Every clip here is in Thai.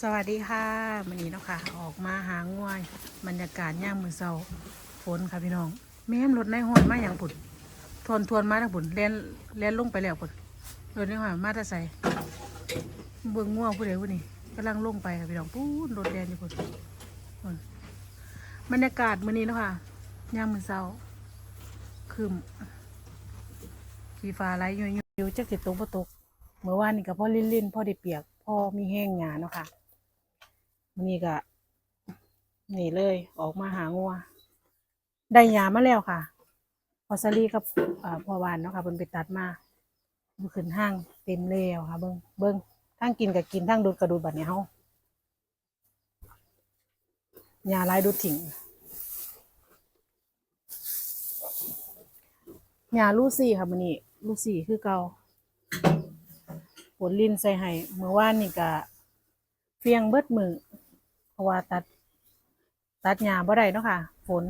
สวัสดีค่ะวันนี้เนาะค่ะออกมาหาง่วยบรรยากาศย่ามมือเศร้าฝนค่ะพี่น้องแม่นรถในหอยมาอย่างผุดทวนทวนมาทางผุดเล่นเล่นลงไปแล้วผุดรถในหอยมาแตะใส่เบิ่งง่วงผู้ใดผู้นี้กำลังลงไปค่ะพี่น้องปู๊ดรถแดนอยู่ผุดพุ่นบรรยากาศมื้อนี้เนาะค่ะย่ามมือเศร้าคืมสีฟ้าไหลอยู่อยู่จักสิตกบ่ตกเมื่อวานนี่ก็พ่อลิ้นๆพ่อได้เปียกพ่อมีแห้งหยาเนาะค่ะ นนี้ก็นี่เลย ออกมาหางัว ได้ยามาแล้วค่ะ พอสลีกับพ่อวานเนาะค่ะเพิ่นไปตัดมาดูขึ้นห้างเต็มแล้วค่ะ เบิ้งเบิ้งทั้งกินกับกินทั้งดูดกระดูดบัดนี้เฮายาลายดูดถิ่งยาลูซี่ค่ะมื้อนี้ลูซี่คือเก่าผลลิ้นใส่ให้เมื่อวานนี่ก็เฟียงเบิดมือ ราะว่าตัด ตัดหญ้าบ่ได้เนาะค่ะ ฝน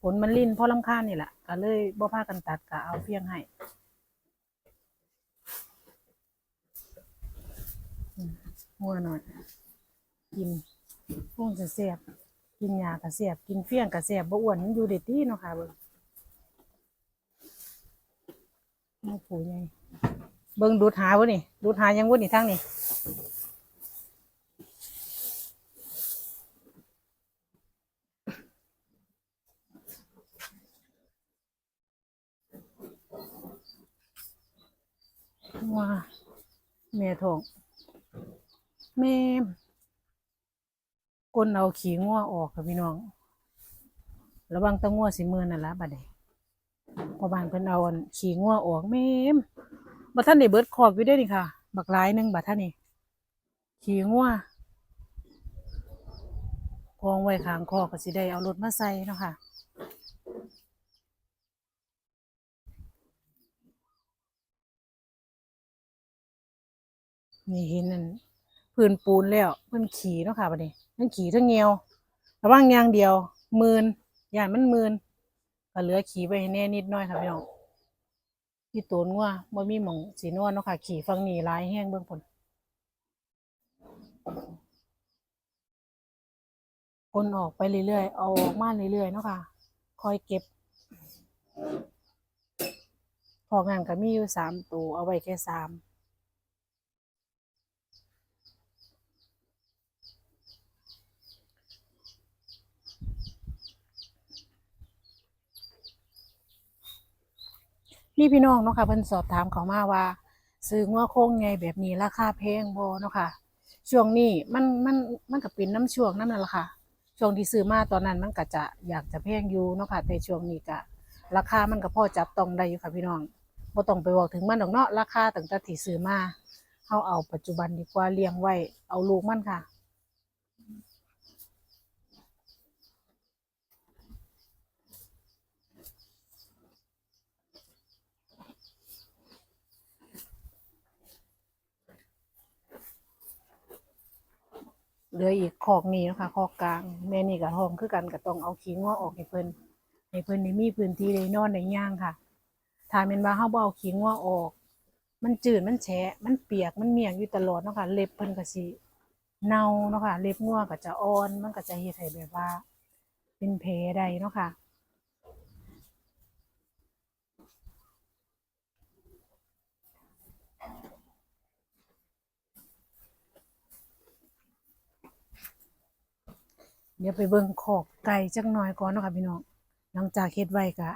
ฝนมันลิ้นเพราะลำคาญนี่แหละก็เลยบ่พากันตัดก็เอาเฟียงให้หัวหน่อย กินพวงจะแซ่บกินหญ้าก็แซ่บกินเฟี้ยงก็แซ่บบ่อ้วนมันอยู่ได้ดีเนาะค่ะเบิ่งมูปูใหญ่เบิ่งดูดหาวะนี่ดูดหายังวุ้นี่ทั้งนี่ว้าแม่ ทองแม่กลเอาขี้งัวออกค่ะพี่น้อง ระวังตะงัวสิมือนั่นละบัดนี้พอบานเพิ่นเอาขี้งัวออกแม่บัท่านนี่เบิดคอกอยู่ได้นี่ค่ะ บักหลายนึ่งบัท่านนี่ขี่งัวกองไว้ข้างคอกก็สิได้เอารถมาใส่เนาะค่ะ นี่เห็นนั่นพื้นปูนแล้วเพิ่นขี่เนาะค่ะบัดนี้ทั้งขี่ทั้งเงียวระว่างอย่างเดียวมืนย่านมันมืนก็เหลือขี่ไปให้แน่นิดหน้อยค่ะพี่น้องที่ตูนว่าบ่มีหมองสีนวลเนาะค่ะขี่ฟังนี่หลายแห้งเบื้องผลคนออกไปเรื่อยๆ เอาออกมาเรื่อยๆเนาะค่ะ คอยเก็บ พองานก็มีอยู่สามตัว เอาไว้แค่สาม มีพี่น้องเนาะค่ะเพิ่นสอบถามเขามาว่า ซื้องัวโค้งไงแบบนี้ราคาแพงบ่เนาะค่ะ ช่วงนี้มันมันมันก็เป็นน้ำช่วงนั่นแหละค่ะ ช่วงที่ซื้อมาตอนนั้นมันก็จะอยากจะแพงอยู่เนาะค่ะ แต่ช่วงนี้ก็ราคามันก็พอจับต้องได้อยู่ค่ะพี่น้องบ่ต้องไปบอกถึงมันดอกเนาะราคาตั้งแต่ที่ซื้อมาเฮาเอาปัจจุบันดีกว่าเลี้ยงไว้เอาลูกมันค่ะ เหลืออีกคอกนี้นะคะคอกกลาง แม่นี่กับห้องคือกันก็ต้องเอาขี้ง้อออกให้เพิ่นให้เพิ่นได้มีพื้นที่ได้นอนได้ย่างค่ะถ้าเม่นว่าเฮาบ่เอาขี้ง้อออก มันจืดมันแฉะมันเปียกมันเมียกอยู่ตลอดเนาะค่ะเล็บเพิ่นก็สิเน่าเนาะค่ะเล็บงัวก็จะอ่อนมันก็จะเฮ็ดให้แบบว่า เป็นแผลได้เนาะค่ะ ดี๋ยวไปเบิ่งขอกไก่จักหน่อยก่อนเนาะค่ะพี่น้อง หลังจากเฮ็ดไว้ก็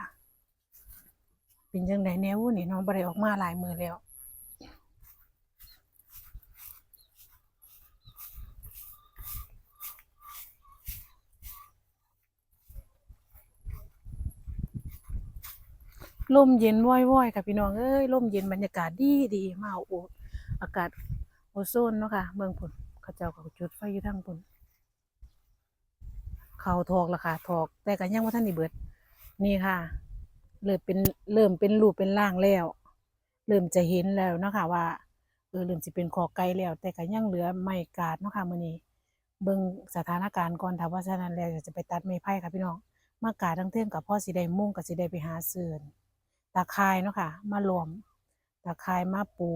เป็นจังไดแนวนี่น้องบ่ได้ออกมาหลายมือแล้วลมเย็นว่อยๆค่ะพี่น้องเอ้ยลมเย็นบรรยากาศดีดีมาอาโออากาศโอโซนเนาะค่ะเมืองพุ่นเขาเจ้าก็จุดไฟอยู่ทางพุ่น เขาทอกละค่ะทอก แต่ก็ยังว่าท่านนี่เบิด นี่ค่ะ เริ่มเป็นเริ่มเป็นรูปเป็นร่างแล้ว เริ่มจะเห็นแล้วนะคะว่าเออเริ่มสิเป็นคอไก่แล้ว แต่ก็ยังเหลือไม้กาดเนาะค่ะมื้อนี้เบิ่งสถานการณ์ก่อนถ้าว่าฉะนั้นแล้วจะไปตัดไม้ไผ่ค่ะพี่น้องมากาดทั้งเทิงกับพ่อสิได้มุ่งกับสิได้ไปหาเสือนตาคายเนาะค่ะมารวมตาคายมาปู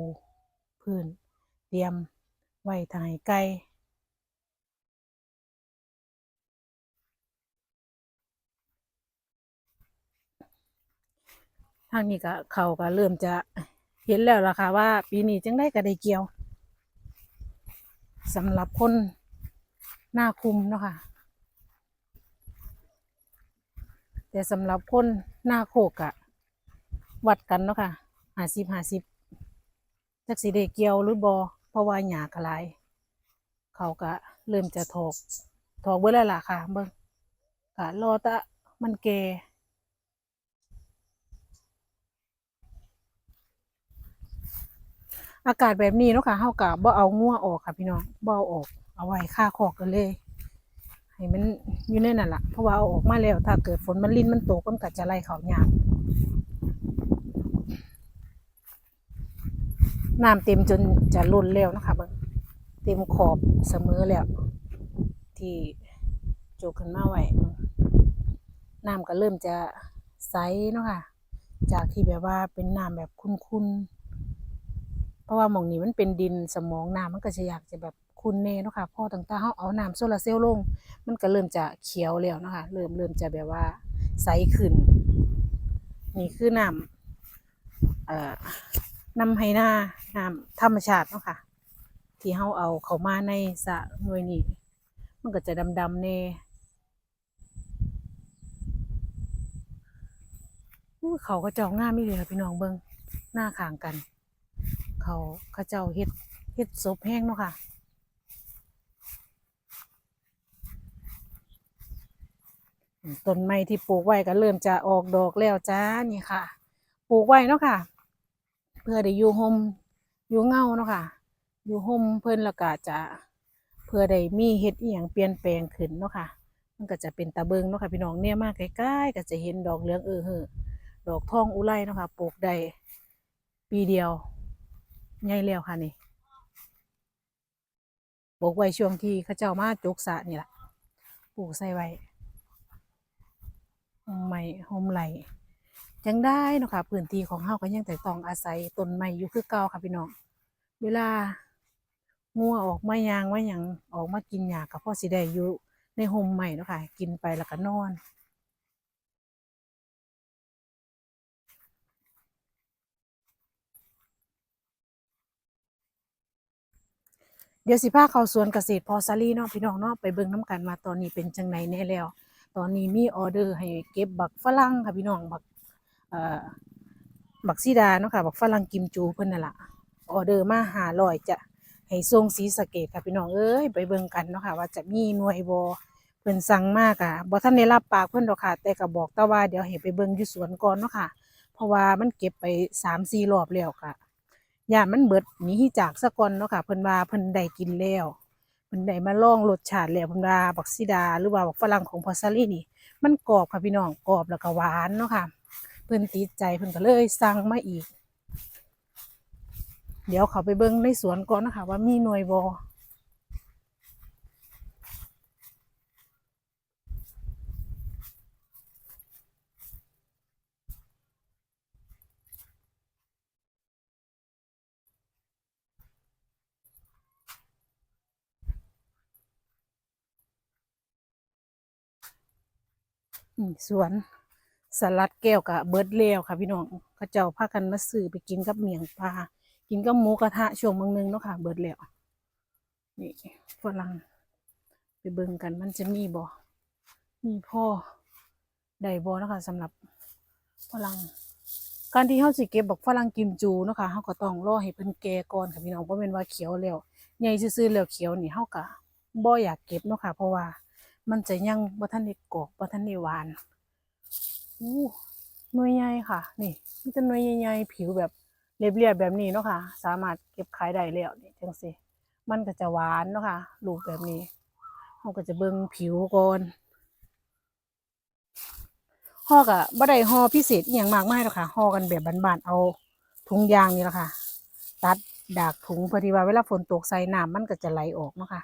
พื้น เตรียมไว้ทางให้ไก่ ทางนี้ก็เขาก็เริ่มจะเห็นแล้วล่ะค่ะว่า ปีนี้จังได้ก็ได้เกี่ยวสำหรับคนหน้าคุมเนาะค่ะ แต่สำหรับคนหน้าโคกอะวัดกันเนาะค่ะห้าสิบห้าสิบจักสิได้เกี่ยวหรือบอเพราะว่าหยากลาย เขาก็เริ่มจะถอกถอกเบิ่แล้วล่ะค่ะเบิ่งก็รอตะมันแก่ อากาศแบบนี้เนาะค่ะเฮากะบ่เอางัวออกค่ะ พี่น้องบ่เอาออก เอาไว้ค่าคอกกันเลยให้มันอยู่ในนั่นล่ะเพราะว่าเอาออกมาแล้วถ้าเกิดฝนมันลิ้นมันตกมันก็จะไล่เขายากน้ำเต็มจนจะล้นแล้วนะคะเบิ่งเต็มขอบเสมอแล้ว ที่จกขึ้นมาไว้น้ำก็เริ่มจะใสเนาะค่ะ จากที่แบบว่าเป็นน้ำแบบขุ่นๆ ราะว่าหม่องนี้มันเป็นดินสมองน้ำมันก็จะอยากจะแบบขุ่นแน่เนาะค่ะพอต่างๆเฮาเอาน้ำโซลาร์เซลล์ลง มันก็เริ่มจะเขียวแล้วเนาะคะเริ่มเริ่มจะแบบว่าใสขึ้น นี่คือน้ำเอ่อน้ำไหหน้าน้ำธรรมชาติเนาะค่ะ ที่เฮาเอาเข้ามาในสระหน่วยนี้มันก็จะดำๆแน่อู้เขาก็เจ้างามอีหลีค่ะพี่น้องเบิ่งหน้าข้างกัน เขาเขาเจ้าเฮ็ดเฮ็ดศพแห้งเนาะค่ะ ต้นไม้ที่ปลูกไว้ก็เริ่มจะออกดอกแล้วจ้านี่ค่ะ ปลูกไว้เนาะค่ะ เพื่อได้อยู่ห่มอยู่เงาเนาะค่ะ อยู่ห่มเพิ่นแล้วก็จะเพื่อได้มีเฮ็ดอีหยังเปลี่ยนแปลงขึ้นเนาะค่ะ มันก็จะเป็นตาเบิงเนาะค่ะพี่น้องเนี่ยมากใกล้ๆก็จะเห็นดอกเหลืองเออเฮอดอกทองอุไรเนาะค่ะปลูกได้ปีเดียว ใหญ่แล้วค่ะนี่ปลูกไว้ช่วงที่เขาเจ้ามาจุกสะนี่แหละปลูกใส่ไว้โฮมไม้โฮมไหลจังได้เนาะค่ะพื้นที่ของเฮาก็ยังแต่ต้องอาศัยต้นไม้อยู่คือเก่าค่ะพี่น้องเวลางัวออกมายางมาหยังออกมากินหญ้าก็พอสิได้อยู่ในโฮมไม้เนาะค่ะกินไปแล้วก็นอน เดี๋ยวสิพาเข้าสวนเกษตรพอซารีเนาะพี่น้องเนาะไปเบิ่งน้ำกันว่าตอนนี้เป็นจังไดแน่แล้ว ตอนนี้มีออเดอร์ให้เก็บบักฝรั่งค่ะพี่น้องบักเอ่อบักซีดาเนาะค่ะบักฝรั่งกิมจูเพิ่นนั่นล่ะออเดอร์มาหาร้อยจะให้ส่งสีสะเกตค่ะพี่น้องเอ้ยไปเบิ่งกันเนาะค่ะว่าจะมีหน่วยบ่เพิ่นสั่งมากอะบ่ทันได้รับปากเพิ่นดอกค่ะ แต่ก็บอกแต่ว่าเดี๋ยวให้ไปเบิ่งอยู่สวนก่อนเนาะค่ะ เพราะว่ามันเก็บไป3-4รอบแล้วค่ะ ย่านมันเบิดหนีจากสะก่อนเนาะค่ะเพิ่นว่าเพิ่นได้กินแล้วเพิ่นได้มาลองรสชาติแล้วเพิ่นว่าบักซิดา หรือว่าบักฝรั่งของพอซารีนี่ มันกรอบค่ะพี่น้องกรอบแล้วก็หวานเนาะค่ะเพิ่นติดใจเพิ่นก็เลยสั่งมาอีก เดี๋ยวเขาไปเบิ่งในสวนก่อนนะคะว่ามีหน่วยบอ สวนสลัดแก้วกับเบิร์ดแล้วค่ะ พี่น้องเขาเจ้าพากันมาซื้อไปกินกับเมียงปลากินกับหมูกระทะช่วงบางนึงเนาะค่ะ เบิร์ดแล้วนี่ฝรั่งไปเบิ่งกันมันจะมีบ่มีพ่อได้บ่เนาะคะสำหรับฝรั่งการที่เฮาสิเก็บบักฝรั่งกิมจูเนาะค่ะเฮาก็ต้องรอให้เพิ่นแก่ก่อนค่ะพี่น้องบ่แม่นว่าเขียวแล้วใหญ่ซื่อๆแล้วเขียวนี่เฮาก็บ่อยากเก็บเนาะค่ะ เพราะว่า มันจะยังบ่ทันได้กรอบบ่ทันได้หวานอู้หน่วยใหญ่ค่ะ นี่มันจะหน่วยใหญ่ๆผิวแบบเรียบๆแบบนี้เนาะค่ะ สามารถเก็บขายได้แล้วนี่จังซี่มันก็จะหวานเนาะค่ะลูกแบบนี้เราก็จะเบิ่งผิวก่อนห่อก็บ่ได้ห่อพิเศษอีหยังมากมายหรอกค่ะห่อกันแบบบานๆเอาถุงยางนี่แหละค่ะ ตัดดากถุงพอดีว่าเวลาฝนตกใส่น้ำมันก็จะไหลออกเนาะค่ะ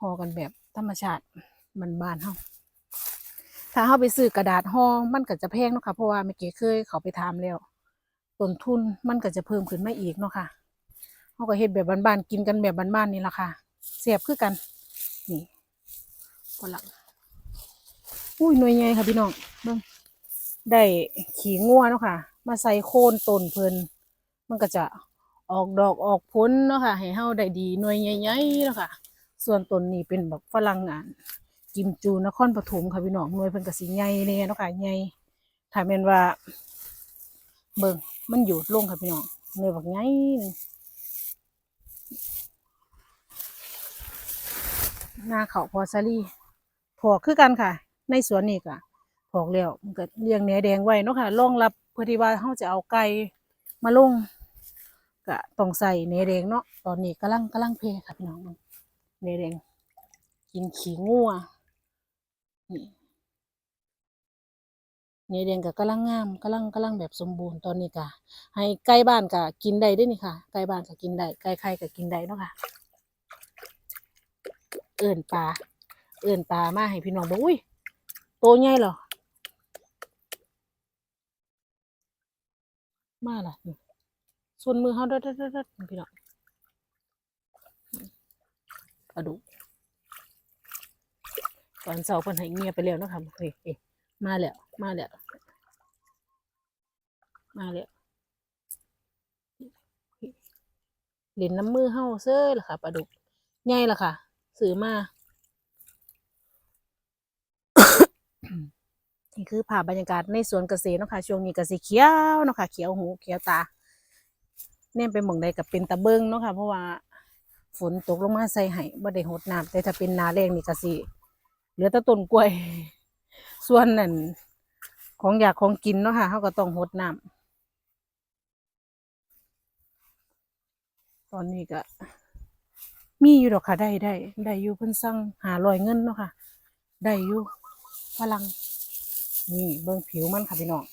ห่อกันแบบธรรมชาติ มันบานเฮาถ้าเฮาไปซื้อกระดาษห่อมันก็จะแพงเนาะค่ะเพราะว่าเมื่อกี้เคยเขาไปถามแล้วต้นทุนมันก็จะเพิ่มขึ้นมาอีกเนาะค่ะเฮาก็เฮ็ดแบบบ้านๆกินกันแบบบ้านๆนี่ล่ะค่ะแซ่บคือกันนี่ฝรั่งอุ้ยหน่วยใหญ่ค่ะพี่น้องเบิ่งได้ขี้งัวเนาะค่ะ มาใส่โคนต้นเพิ่นมันก็จะออกดอกออกผลเนาะค่ะให้เฮาได้ดีหน่วยใหญ่ๆเนาะค่ะ ส่วนต้นนี้เป็นแบบฝรั่งงาน กิมจูนครปฐมค่ะพี่น้องหน่วยเพิ่นก็สิใหญ่แน่เนาะค่ะใหญ่ถ้าแม่นว่า เบิ่งมันหยุดลงค่ะพี่น้องหน่วยบักใหญ่หนึ่งหน้าเขาพอซาลี่พอกคือกันค่ะ ในสวนนี่ก็พอกแล้วมันก็เลี้ยงเนื้อแดงไว้เนาะค่ะรองรับเพื่อที่ว่าเฮาจะเอาไก่มาลงก็ต้องใส่เนื้อแดงเนาะตอนนี้กำลังกำลังเพค่ะพี่น้องเบิ่งเนื้อแดงกินขี้งัว นี่เนื้อแดงก็กำลังงามกำลังกำลังแบบสมบูรณ์ตอนนี้ก็ให้ไก่บ้านก็กินได้ด้วยนี่ค่ะไก่บ้านก็กินได้ไก่ไข่ก็กินได้เนาะค่ะ เอิ่นปลาเอิ่นปลามาให้พี่น้องบอกอุ้ยโตใหญ่หรอมาล่ะส่วนมือเขาด้อเด้อเด้ด้พี่น้องปลาดุก ตอนเสาร์เพิ่นให้เงียบไปแล้วนะคะเฮ้ยเอ๊ะมาแล้ว มาแล้ว มาแล้วเล่นน้ำมือเฮาเซ้อล่ะค่ะปลาดุกใหญ่ล่ะค่ะ ซื้อมานี่คือภาพบรรยากาศในสวนเกษตรนะคะช่วงนี้ก็สิเขียวนะคะเขียวหูเขียวตาเนี่ยไปหมองใดกับเป็นตะเบิงเนาะค่ะเพราะว่าฝนตกลงมาใส่ให้บ่ได้หดน้ำแต่ถ้าเป็นนาแรงนี่ก็สิ เหลือแต่ต้นกล้วย ส่วนนั่นของอยากของกินเนาะค่ะเขาก็ต้องหดน้ำตอนนี้ก็ มีอยู่ดอกค่ะได้ได้ได้อยู่เพิ่นสั่งหารอยเงินเนาะค่ะ ได้อยู่ฝรั่งนี่เบิ่งผิวมันค่ะพี่น้อง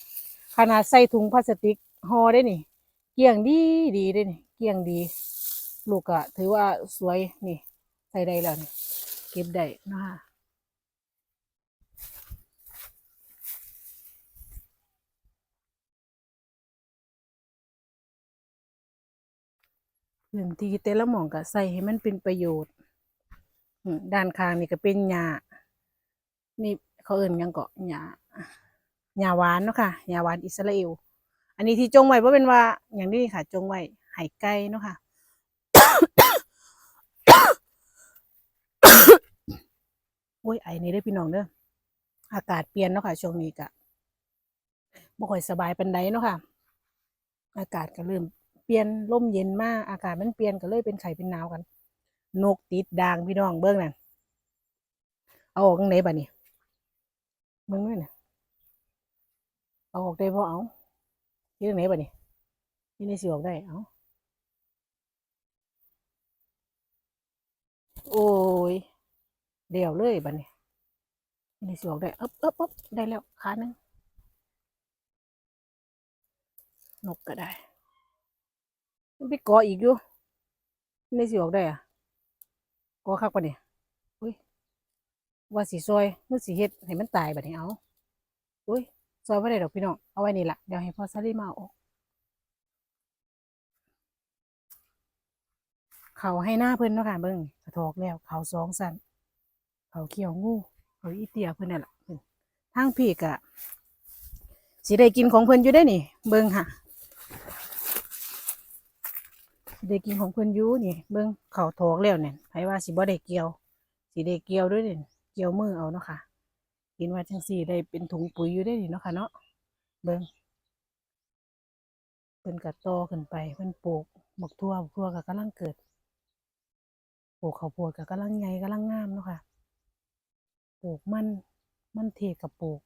ขนาดใส่ถุงพลาสติกห่อได้นี่เกี่ยงดีดีได้นี่เกี่ยงดี ลูกก็ถือว่าสวยนี่ใส่ได้แล้วนี่เก็บได้นะคะ พื้นที่แต่ละหม่องก็ใส่ให้มันเป็นประโยชน์ด้านข้างนี่ก็เป็นหญ้านี่เขาเอิ่นยังเกาะหญ้าหญ้าหวานเนาะค่ะหญ้าหวานอิสราเอล อันนี้ที่จงไว้เพราะเป็นว่าอย่างนี้ค่ะ จงไว้ไห่ไก่เนาะค่ะโอ้ยไอ้นี่ได้พี่น้องเด้ออากาศเปลี่ยนเนาะค่ะช่วงนี้กะบ่ค่อยสบายปานใดเนาะค่ะ อากาศก็เริ่ม ปลี่ยนลมเย็นมากอากาศมันเปลี่ยนก็เลยเป็นไข้เป็นหนาวกัน นกติดด่างพี่น้องเบิ่งนั่นเอาออกจังไดบัดนี้เบิ่งด้วยน่ะเอาออกได้บ่เอาที่ตรงไหนบ่นี่ที่ในสิออกได้เอาโอ้ยเดี่ยวเลยบัดนี้ที่นี่สิออกได้อ๊บอ๊บอ๊บได้แล้วขาหนึงนกก็ได้ ไปเกาะอีกอยู่ที่นี่สิออกได้อะกาะคักปะเนี่ยอุ้ยว่าสิซอยมือสิเฮ็ดให้มันตายแบัดนี้เอาอุ้ยซอยไ่ได้ดอกพี่น้องเอาไว้นี่ละเดี๋ยวให้พ่อซาลี่มาเอาออกเขาให้หน้าเพิ่อนเนาะค่ะเบิ่งกระทอกแล้วเขาสองสันเขาเขียวงูเขาอีเตียเพิ่อนนั่นแหละเพิ่นทางพี่กะสิได้กินของเพิ่อนอยู่ได้นี่ เบิ่งค่ะ ได้กินของเพิ่นอยู่นี่ เบิ่งเขาทอกแล้วเนี่ยไผว่าสิบ่ได้เกี่ยวสิได้เกี่ยวด้วยเนี่ยเกี่ยวมือเอาเนาะค่ะกินว่าจังสี่ได้เป็นถุงปุ๋ยอยู่ได้นี่เนาะค่ะเนาะเบิ่งเพิ่นก็โตขึ้นไปเพิ่นปลูกบักทั่วบักทั่วก็กำลังเกิดปลูกข้าวโพดก็กำลังใหญ่กำลังงามเนาะค่ะปลูกมันมันเทกับปลูก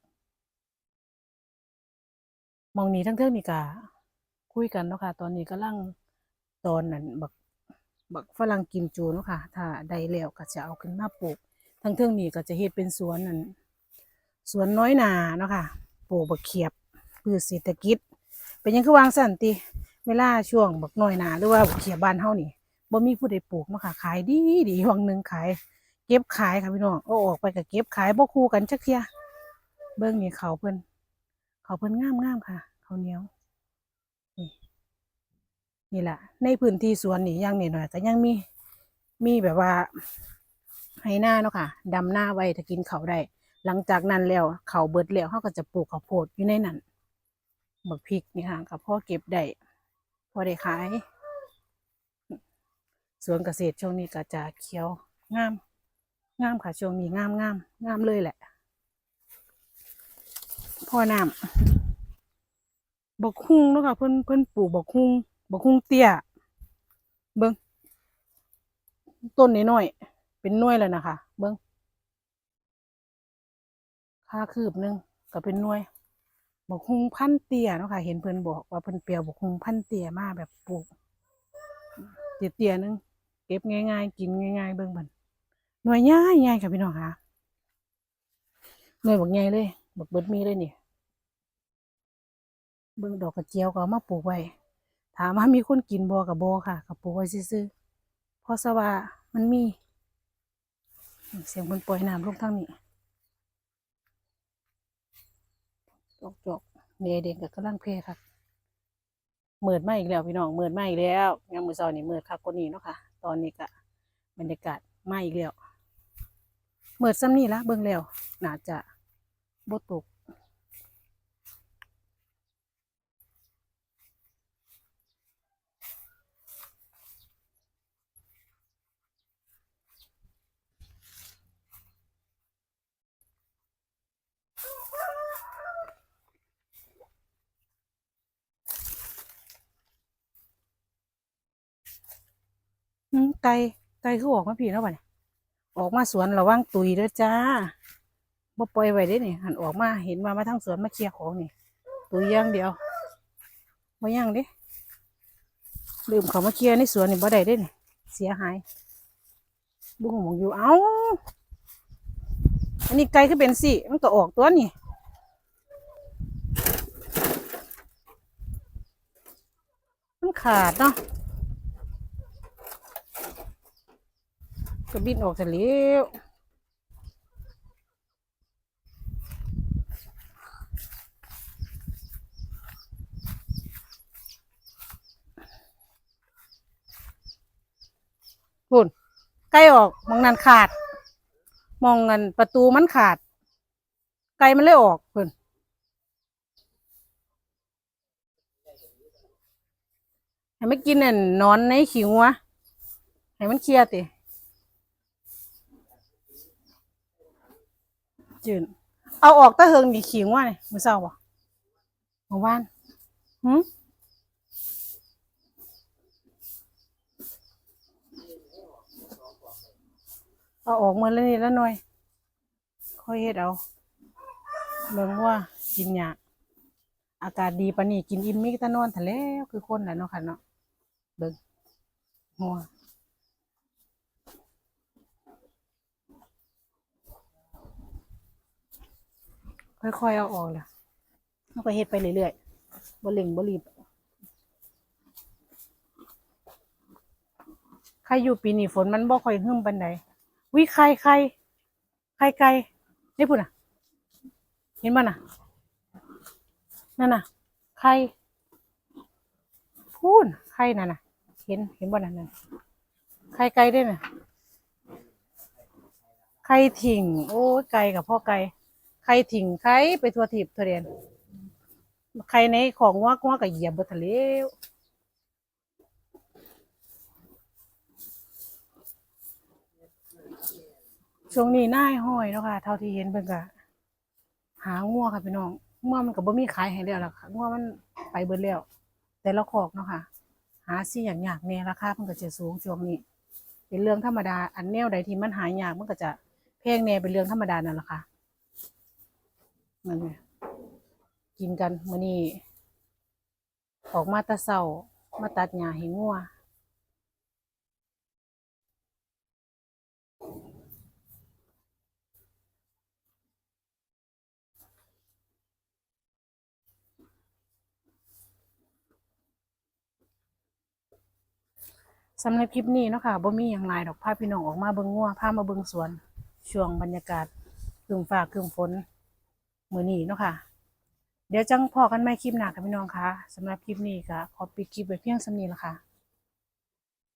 มองนี้ทั้งเทิงนี่ก็คุยกันเนาะค่ะ ตอนนี้กำลัง ตอนนั้นบักบักฝรั่งกิมจูเนาะค่ะ ถ้าได้แล้วก็จะเอาขึ้นมาปลูก ทั้งเทิงนี่ก็จะเฮ็ดเป็นสวนนั่นสวนน้อยนาเนาะค่ะ ปลูกบักเขียบพืชเศรษฐกิจ เป็นยังคือวางสันติ เวลาช่วงบักน้อยนาหรือว่าบักเขียบบ้านเฮานี่บ่มีผู้ใดปลูกเนาะค่ะ ขายดีดีวังหนึ่งขาย เก็บขายค่ะพี่น้องเอาออกไปก็เก็บขายบ่คู่กันจักเทียเบิ่งนี่เขาเพิ่นเขาเพิ่นงามงามค่ะ เขาเหนียว นี่แหละในพื้นที่สวนนี่ยังนี่หน่อยก็ยังมีมีแบบว่าให้หน้าเนาะค่ะดำหน้าไว้ถ้ากินเขาได้ หลังจากนั้นแล้วเขาเบิดแล้วเขาก็จะปลูกข้าวโพดอยู่ในนั้นบักพริกนี่ค่ะกับพ่อเก็บได้พอได้ขายสวนเกษตรช่วงนี้ก็จะเขียวงามงามค่ะช่วงนี้งามงามงามเลยแหละพ่อน้ำบกฮุงเนาะค่ะเพิ่นเพิ่นปลูกบกฮุง บักฮุงเตี้ย เบิ้งต้นน้อย เป็นหน่วยแล้วนะคะ เบิ้งค่าคืบนึงก็เป็นหน่วยบักฮุงพันเตี้ยเนาะค่ะ เห็นเพิ่อนบอกว่าเพิ่นเปลียวบักฮุงพันเตี้ยมาแบบปลูกเตี้ยๆหนึงเก็บง่ายๆ กินง่ายๆ เบิ่งบันหน่วยใหญ่ใหญ่ค่ะพี่น้องค่ะหน่วยบักใหญ่เลยบักเบิดมีเลยนี่เบิ่งดอกกระเจียวก็มาปลูกไว้ ถามว่ามีคนกินบ่กับบ่ค่ะกับปลูกไว้ซื่อเพราะสว่ามันมี เสียงคนปล่อยน้ำลงทางนี้จอกจกๆเนเด็กกับกำลังเพลค่ะเมิดมาอีกแล้วพี่น้องเมิดมาอีกแล้วยามมื้อเช้านี่เมิดคักกว่านี้เนาะค่ะ ตอนนี้ก็บรรยากาศมาอีกแล้วเมิดซ้ำนี่ละเบิ่งแล้วน่าจะบ่ตก อืมไก่ไก่คือออกมาพี่เนาะบัดนี้ออกมาสวนระวังตุยเด้อจ้าบ่ปล่อยไว้เด้นี่หันออกมาเห็นมามาทั้งสวนมาเคลียร์ของนี่ตุยอย่างเดียวบ่ย่างเด้ลืมเขามาเคลียร์ในสวนนี่บ่ได้เด้นี่เสียหายบุ้งหมองอยู่เอ้าอันนี้ไก่คือเป็นสิมันก็ออกตัวนี่มันขาดเนาะ ก็บินออกจากเลี้ยวพุ่นไก่ออกมองนันขาด มองเงินประตูมันขาด ไก่มันเลยออกพิ่นให้มันกินน่ะนอนในขิววะให้มันเคลียร์ติ จืนเอาออกตะเฮิงดีขิงว่าเนี่ยมือเศร้าบ่เมื่อวานหืมเอาออกมาแล้วนี่แล้วหน่อย ค่อยเฮ็ดเอาเบิ่งว่ากินยาอากาศดีปานนี้กินอิ่มมีแต่นอนทะแล้วคือคนแหละเนาะค่ะเนาะเบิ่งหัว ค่อยๆเอาออกล่ะเราก็เฮ็ดไปเรื่อยๆบ่เร่งบ่รีบใครอยู่ปีนี้ฝนมันบ่ค่อยหึ่มปานใดวิใครใครใครไกลนี่พุ่นน่ะ เห็นบ่น่ะ นั่นน่ะ ใครพูนใครนั่นน่ะ เห็นเห็นบ่น่ะนั่นใครไกลได้น่ะ ใครถิ่ง โอ้ไกลกับพ่อไกล ใครถิ่งใครไปทัวทีบทัวเรียน ใครในของว่าว่ากับเหยียบเบทะเลวช่วงนี้หน้าห้อยเนาะค่ะ เท่าที่เห็นเพิ่นก็หางัวค่ะพี่น้องงัวมันก็บ่มีขายให้แล้วล่ะค่ะงัวมันไปเบิดแล้ว แต่ละคอกเนาะค่ะ หาสิอย่างยากแน่ราคามันก็จะสูงช่วงนี้ เป็นเรื่องธรรมดาอันแนวใดที่มันหายากมันก็จะแพงแน่เป็นเรื่องธรรมดานั่นแหละค่ะ นั่นไงกินกันมื้อนี้ออกมาแตะเช้ามาตัดหญ้าให้งัวสำหรับคลิปนี้เนาะค่ะบ่มีหยังหลายดอกพาพี่น้องออกมาเบิ่งงัวพามาเบิ่งสวน ช่วงบรรยากาศครึ้มฟ้าครึ้มฝน มือนี้เนาะค่ะ เดี๋ยวจังพอกันไม่คลิปหนักค่ะพี่น้องคะสำหรับคลิปนี้ค่ะขอปิดคลิปไว้เพียงสำนี้ละค่ะ